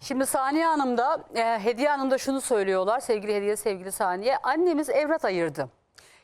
Şimdi Saniye Hanım da e, Hediye Hanım da şunu söylüyorlar sevgili Hediye sevgili Saniye. Annemiz evlat ayırdı.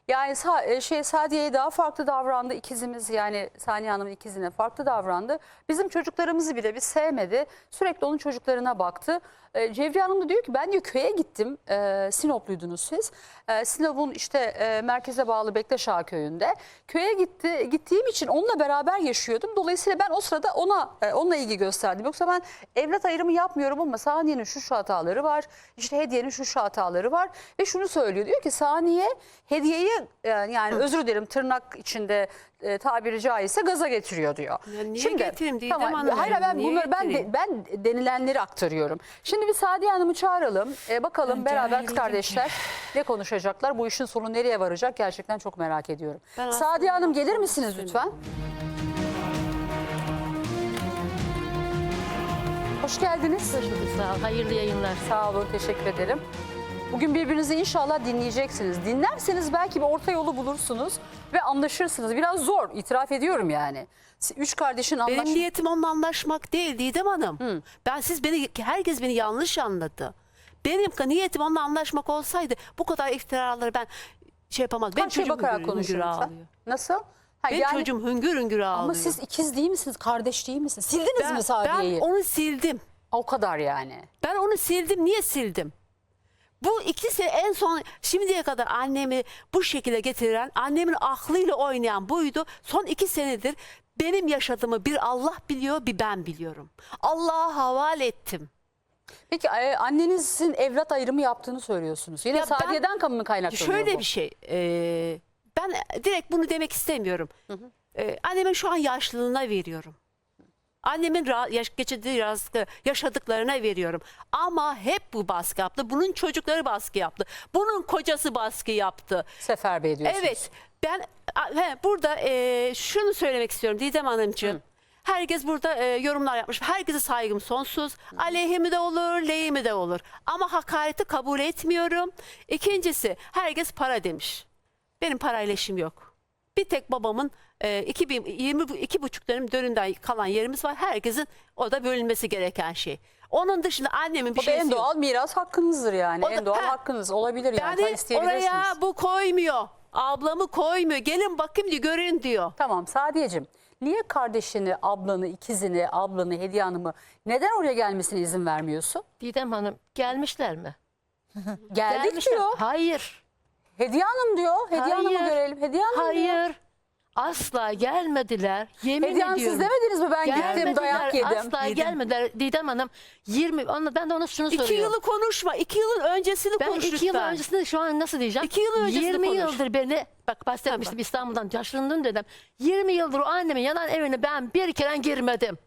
Yani Sa- e, şey Sadiye'ye daha farklı davrandı. ikizimiz yani Saniye Hanım'ın ikizine farklı davrandı. Bizim çocuklarımızı bile bir sevmedi. Sürekli onun çocuklarına baktı. E, Cevriye Hanım da diyor ki ben diyor köye gittim. E, Sinopluydunuz siz. E, Sinop'un işte e, merkeze bağlı Bektaşağı köyünde. Köye gitti gittiğim için onunla beraber yaşıyordum. Dolayısıyla ben o sırada ona e, onunla ilgi gösterdim. Yoksa ben evlat ayrımı yapmıyorum ama Saniye'nin şu şu hataları var. işte Hediye'nin şu şu hataları var. Ve şunu söylüyor. Diyor ki Saniye Hediye'yi e, yani özür dilerim tırnak içinde e, tabiri caizse gaza getiriyor diyor. Ya niye getireyim Didem tamam? Hayır ben bunları ben de- ben denilenleri aktarıyorum. Şimdi bir Sadiye Hanım'ı çağıralım. E, bakalım beraber kız kardeşler ne konuşacaklar? Bu işin sonu nereye varacak? Gerçekten çok merak ediyorum. Ben Sadiye Hanım gelir misiniz lütfen? Hoş geldiniz. Sağ ol. Hayırlı yayınlar. Sağ olun, teşekkür ederim. Bugün birbirinizi inşallah dinleyeceksiniz. Dinlerseniz belki bir orta yolu bulursunuz ve anlaşırsınız. Biraz zor, itiraf ediyorum yani. Üç kardeşin Benim anlaş... niyetim onunla anlaşmak değil Didem Hanım. Ben siz beni herkes beni yanlış anladı. Benim niyetim onunla anlaşmak olsaydı bu kadar iftiraları ben şey yapamazdım. Benim çocuğum bakarak ağlıyor. Nasıl? Ha, Benim yani- çocuğum hüngür hüngür ağlıyor. Ama siz ikiz değil misiniz? Kardeş değil misiniz? Sildiniz ben, mi ben Sadiye'yi? onu sildim. O kadar yani. Ben onu sildim. Niye sildim? Bu ikisi en son şimdiye kadar annemi bu şekilde getiren, annemin aklıyla oynayan buydu. Son iki senedir benim yaşadığımı bir Allah biliyor, bir ben biliyorum. Allah'a havale ettim. Peki e, annenizin evlat ayrımı yaptığını söylüyorsunuz. Yine Ya ben- Sadiye'den mi kaynaklanıyor Şöyle bu? bir şey, e, ben direkt bunu demek istemiyorum. E, annemin şu an yaşlılığına veriyorum. Annemin ra- yaş- geçirdiği yazgı- yaşadıklarına veriyorum. Ama hep bu baskı yaptı. Bunun çocukları baskı yaptı. Bunun kocası baskı yaptı. Seferber ediyorsunuz. Evet. Ben a- he, burada e, şunu söylemek istiyorum Didem Hanımcığım. Herkes burada e, yorumlar yapmış. Herkese saygım sonsuz. Aleyhimi de olur, lehimi de olur. Ama hakareti kabul etmiyorum. İkincisi, herkes para demiş. Benim parayla işim yok. Bir tek babamın e, 2022 buçuk dönüm dönümden kalan yerimiz var. Herkesin o da bölünmesi gereken şey. Onun dışında annemin bir Bu da şeysi en yok. doğal miras hakkınızdır yani. O da- en doğal ha. hakkınız olabilir yani. Yani isteyebilirsiniz. oraya bu koymuyor. Ablamı koymuyor. Gelin bakayım diyor, görün diyor. Tamam Sadiyeciğim. Niye kardeşini, ablanı, ikizini, ablanı, Hediye Hanım'ı neden oraya gelmesine izin vermiyorsun? Didem Hanım gelmişler mi? Geldik Gelmişler. diyor. Hayır. Hediye Hanım diyor. Hediye Hanım'ı Hayır. görelim. Hediye Hanım diyor. Hayır. Asla gelmediler. Yemin Hediye Hanım ediyorum. siz demediniz mi ben gittim dayak yedim. Asla gelmediler. Didem Hanım 20 onu ben de ona şunu İki soruyorum. yılı konuşma. iki yılın öncesini ben konuş iki yıl lütfen. öncesinde şu an nasıl diyeceğim? İki yıl öncesini 20 konuş. yıldır beni bak bahsetmiştim. İstanbul'dan yaşlandım dedim. 20 yıldır o annemin yanan evine ben bir kere girmedim.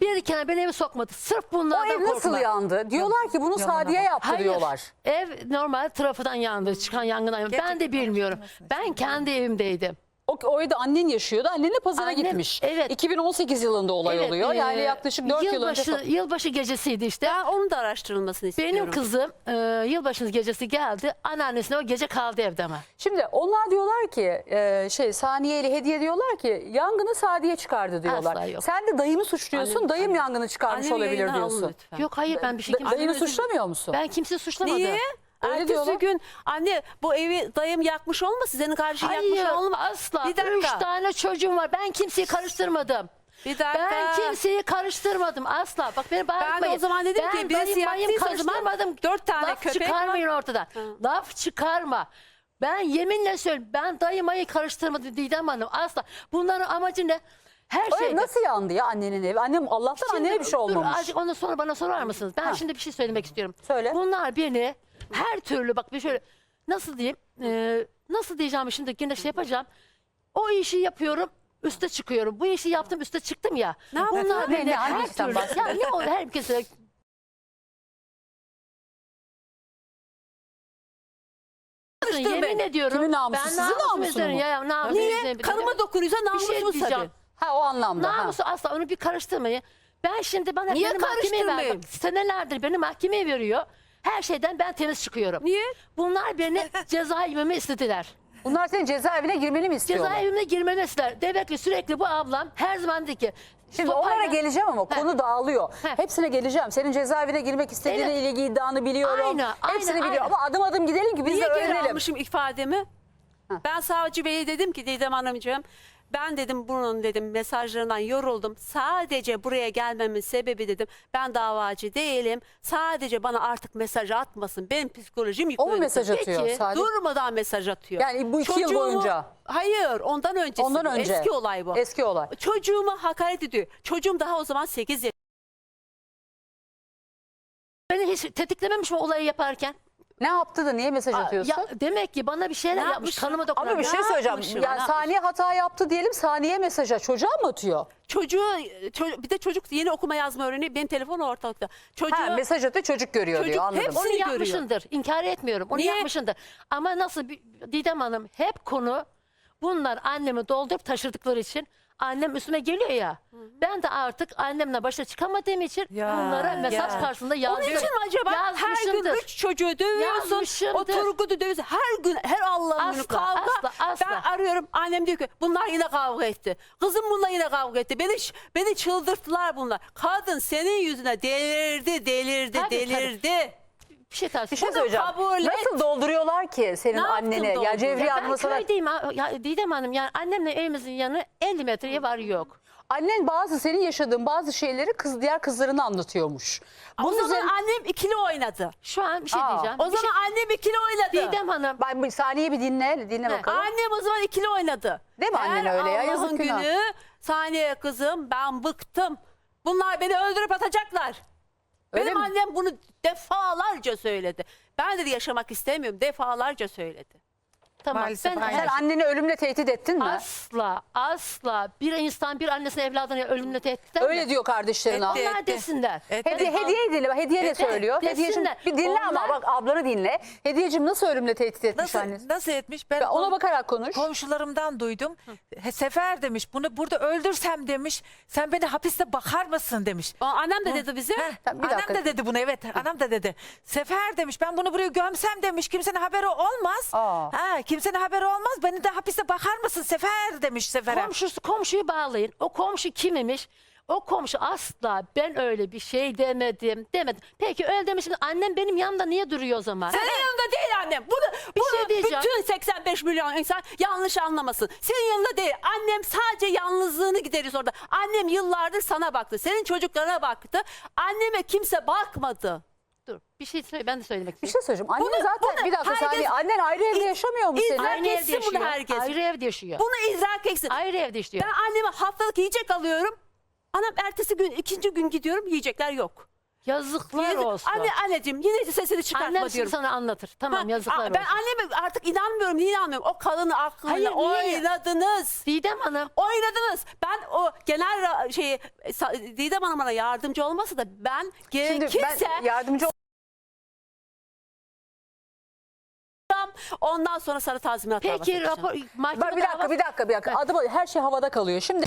Bir kere beni eve sokmadı. Sırf O bunlardan ev nasıl korkma. yandı? Diyorlar ki bunu Sadiye yaptı Hayır. diyorlar. Ev normal trafodan yandı. Çıkan yangından. Ben de bilmiyorum. Ben kendi evimdeydim. O, o evde annen yaşıyordu. Annenle pazara Annem- gitmiş. evet. 2018 yılında olay Evet, oluyor. Yani e, yaklaşık 4 yıl önce. yılbaşı, yılbaşı gecesiydi işte. Ben onun da araştırılmasını istiyorum. Benim kızım e, yılbaşı gecesi geldi. Anneannesine o gece kaldı evde ama. Şimdi onlar diyorlar ki e, şey Saniye ile Hediye diyorlar ki yangını Sadiye çıkardı diyorlar. Asla yok. Sen de dayımı suçluyorsun. Annem- Dayım yangını çıkarmış Annemi olabilir alın diyorsun. lütfen. Yok hayır ben bir şey Da- kimse dayını suçlamıyor musun? Ben kimseyi suçlamadım. Niye? Öyle Ertesi diyorlar. gün anne bu evi dayım yakmış olmasın? Senin Hayır yakmış olmasın? asla. Bir dakika. Üç tane çocuğum var. Ben kimseyi karıştırmadım. Bir dakika. Ben kimseyi karıştırmadım asla. Bak beni bağırtmayın. Ben o zaman dedim ki Ben birisi dayım mayım yaktıysa o zaman karıştırmadım. dört tane Laf köpek çıkarmayın ortadan. Laf çıkarma. Ben yeminle söylüyorum. Ben dayı mayı karıştırmadım Didem Hanım. Asla. Bunların amacı ne? Her O ev şeyde. nasıl yandı ya annenin evi? Annem Allah'tan Şimdi anneye bir şey dur, olmamış. azıcık ondan sonra bana sorar mısınız? Ben Ha. şimdi bir şey söylemek istiyorum. Söyle. Bunlar beni her türlü bak bir şöyle nasıl diyeyim? e, nasıl diyeceğim şimdi yine şey yapacağım. O işi yapıyorum. Üste çıkıyorum. Bu işi yaptım üste çıktım ya. Ne? Bunlar Ne, beni ne, her türlü. Ya ne o herkese Yemin ediyorum. Kimin namusu? Ben Sizin namusum namusunuz mu? ya, namusum Niye? üzerine- Karıma dokunuyorsa şey namusumuz diyeceğim. tabii. Ha o anlamda. ha. Namusu asla onu bir karıştırmayın. Ben şimdi bana Niye beni mahkemeye ver. karıştırmayayım? Bak, Senelerdir beni mahkemeye veriyor. Her şeyden ben temiz çıkıyorum. Niye? Bunlar beni cezaevime istediler. Bunlar senin cezaevine girmeni mi istiyorlar? Cezaevime girmemi istediler. Demek ki sürekli bu ablam her zaman dedi ki Şimdi Sopayla- onlara geleceğim ama Heh. konu dağılıyor. Heh. Hepsine geleceğim. Senin cezaevine girmek istediğine Evet. ilgili iddianı biliyorum. Aynen, aynen, Hepsini biliyorum aynen. ama adım adım gidelim ki biz Niye de geri öğrenelim. almışım ifademi? Ben savcı beye dedim ki Didem Hanımcığım ben dedim bunun dedim mesajlarından yoruldum. Sadece buraya gelmemin sebebi dedim ben davacı değilim. Sadece bana artık mesaj atmasın. Benim psikolojim O yıkılıyor. mu mesaj atıyor? Peki, Saadet? Durmadan mesaj atıyor. Yani bu iki yıl boyunca. Hayır ondan öncesi. Ondan bu. önce. Eski olay bu. Eski olay. Çocuğuma hakaret ediyor. Çocuğum daha o zaman 8 yaşında. Beni hiç tetiklememiş mi olayı yaparken? Ne yaptı da niye mesaj atıyorsun? Ya demek ki bana bir şeyler Ne yapmış. yapmış? Kanıma dokunan. ama bir Ne şey söyleyeceğim. yapmışım, Yani ne saniye hata yaptı diyelim saniye mesaja çocuğa mı atıyor? Çocuğu, ço- bir de çocuk yeni okuma yazma öğreniyor. Benim telefonu ortalıkta. Çocuğu, Ha, mesaj atıyor çocuk görüyor Çocuk diyor anladım. hepsi- Onu görüyor. yapmışındır. İnkar etmiyorum. Onu Niye? yapmışındır. Ama nasıl bir- Didem Hanım hep konu bunlar annemi doldurup taşırdıkları için annem üstüme geliyor ya. Ben de artık annemle başa çıkamadığım için Ya, bunlara mesaj ya. karşısında Onun için mi acaba her gün Yazmışımdır. üç çocuğu dövüyorsun, o. Turgut'u dövüyorsun. Her gün, her Allah'ın günü Asla, kavga. asla, asla. Ben arıyorum, annem diyor ki bunlar yine kavga etti. Kızım bununla yine kavga etti. Beni, beni çıldırttılar bunlar. Kadın senin yüzüne delirdi, delirdi, Tabii, tabii. delirdi. Bir şey tavsiye Bir şey söyleyeceğim. kabul et. Nasıl dolduruyorlar ki senin Ne yaptın anneni? Ya dolduruyor? Cevriye Ya Hanım'a ben sana... köydeyim. ha- Ya Didem Hanım yani annemle evimizin yanı 50 metreye var yok. Annen bazı senin yaşadığın bazı şeyleri kız diğer kızlarına anlatıyormuş. O Bunun zaman üzerine- annem ikili oynadı. Şu an bir şey Aa, diyeceğim. O Bir şey- zaman annem ikili oynadı. Didem Hanım Ben bir saniye bir dinle, dinle He. bakalım. Annem o zaman ikili oynadı. Değil mi annen Her öyle ya? Allah'ın Yazık günah. günü saniye kızım ben bıktım. Bunlar beni öldürüp atacaklar. Öyle Benim mi? annem bunu defalarca söyledi. Ben dedi yaşamak istemiyorum defalarca söyledi. Tamam Maalesef ben aynen. Sen anneni ölümle tehdit ettin mi? asla asla bir insan bir annesine evladını ölümle tehdit eder mi? Öyle diyor kardeşlerin Etti. Onlar etti. desinler. Etti. Hediye, hediye dinle. Hediye ne Evet, söylüyor? Hediyeciğim desinler. bir dinle ama Onlar- bak ablanı dinle. Hediyeciğim nasıl ölümle tehdit etmiş Nasıl, annesi? nasıl etmiş? Ben Ona kom- bakarak konuş. komşularımdan duydum. He, Sefer demiş bunu burada öldürsem demiş. Sen beni hapiste bakar mısın demiş. O annem de dedi bize. Heh, Tamam, bir dakika. de dedi bunu evet anam da dedi. Sefer demiş ben bunu buraya gömsem demiş kimsenin haberi olmaz. Aa. Ha, kimsenin haberi olmaz beni de hapiste bakar mısın Sefer demiş Sefer'e. Komşusu komşuyu bağlayın. O komşu kim imiş? O komşu asla ben öyle bir şey demedim demedim. Peki öyle demişim annem benim yanımda niye duruyor o zaman? Senin yanında değil annem. Bunu, Bir bunu şey diyeceğim. bütün 85 milyon insan yanlış anlamasın. Senin yanında değil. Annem sadece yalnızlığını gideriyor orada. Annem yıllardır sana baktı. Senin çocuklarına baktı. Anneme kimse bakmadı. Dur bir şey söyle ben de söylemek Bir istiyorum. şey söyleyeceğim. Annen Bunu- zaten bunu bir dakika herkes- saniye. Annen ayrı evde yaşamıyor mu İz- senin? Aynı evde yaşıyor. yaşıyor. herkes. Ayrı evde yaşıyor. Bunu idrak etsin. Ayrı evde yaşıyor. Ben anneme haftalık yiyecek alıyorum. Anam ertesi gün ikinci gün gidiyorum yiyecekler yok. Yazıklar Yazık. olsun. Anne anneciğim yine de sesini çıkartma Annem şimdi diyorum. sana anlatır. Tamam Ha, yazıklar a- ben olsun. anneme artık inanmıyorum. Niye inanmıyorum? O kalını aklıyla Hayır, niye? oynadınız. Didem Hanım Oynadınız. Ben o genel ra- şeyi Sa- Didem Hanım bana yardımcı olmasa da ben Şimdi gerekirse ben yardımcı ondan sonra sarı tazminat davası peki açacağım. rapor mahkeme Bak bir dakika davası- bir dakika bir dakika. Adım her şey havada kalıyor. Şimdi